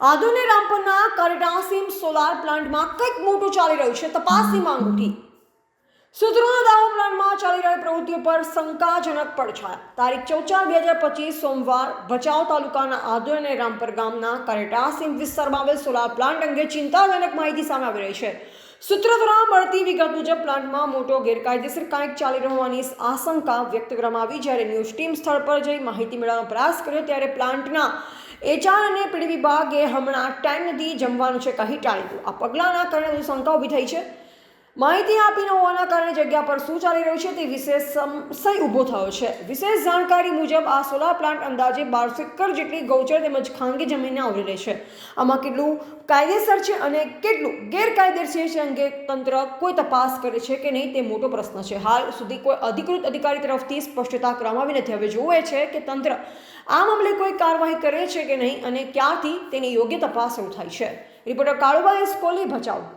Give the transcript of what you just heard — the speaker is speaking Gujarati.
આદુને રામપરના કરડાસીમ સોલાર પ્લાન્ટમાં કંઈક મોટું ચાલી રહ્યું છે. તપાસની માંગ ઉઠી. સૂત્રોના દાવો પ્લાન્ટમાં ચાલી રહેલી પ્રવૃત્તિઓ પર શંકાજનક પડછાયા. તારીખ ચૌદ ચાર બે હજાર પચીસ સોમવાર ભચાઉ તાલુકાના આદુ અને રામપર ગામના કરેટાસીમ વિસ્તારમાં આવેલ સોલાર પ્લાન્ટ અંગે ચિંતાજનક માહિતી સામે આવી રહી છે. સૂત્રો દ્વારા મળતી વિગત મુજબ પ્લાન્ટમાં મોટો ગેરકાયદેસર કાંઈક ચાલી રહેવાની આશંકા વ્યક્ત કરવામાં આવી. જ્યારે ન્યૂઝ ટીમ સ્થળ પર જઈ માહિતી મેળવવાનો પ્રયાસ કર્યો, ત્યારે પ્લાન્ટના એચઆર અને પીડી વિભાગે હમણાં ટાઈમ નથી જમવાનું છે કહી ટાળી દીધું. આ પગલાંના કારણે શંકા ઊભી થઈ છે. માહિતી આપી ન હોવાના કારણે જગ્યા પર શું ચાલી રહ્યું છે તે વિશે સંશય ઊભો થયો છે. વિશેષ જાણકારી મુજબ આ સોલાર પ્લાન્ટ અંદાજે બારસો એકર જેટલી ગૌચર તેમજ ખાનગી જમીનને આવરી લે છે. આમાં કેટલું કાયદેસર છે અને કેટલું ગેરકાયદેસર છે અંગે તંત્ર કોઈ તપાસ કરે છે કે નહીં તે મોટો પ્રશ્ન છે. હાલ સુધી કોઈ અધિકૃત અધિકારી તરફથી સ્પષ્ટતા કરવામાં આવી નથી. હવે જોવે છે કે તંત્ર આ મામલે કોઈ કાર્યવાહી કરે છે કે નહીં અને ક્યાંથી તેની યોગ્ય તપાસ શરૂ થાય છે. રિપોર્ટર કાળુભાઈ કોહલી ભચાઉ.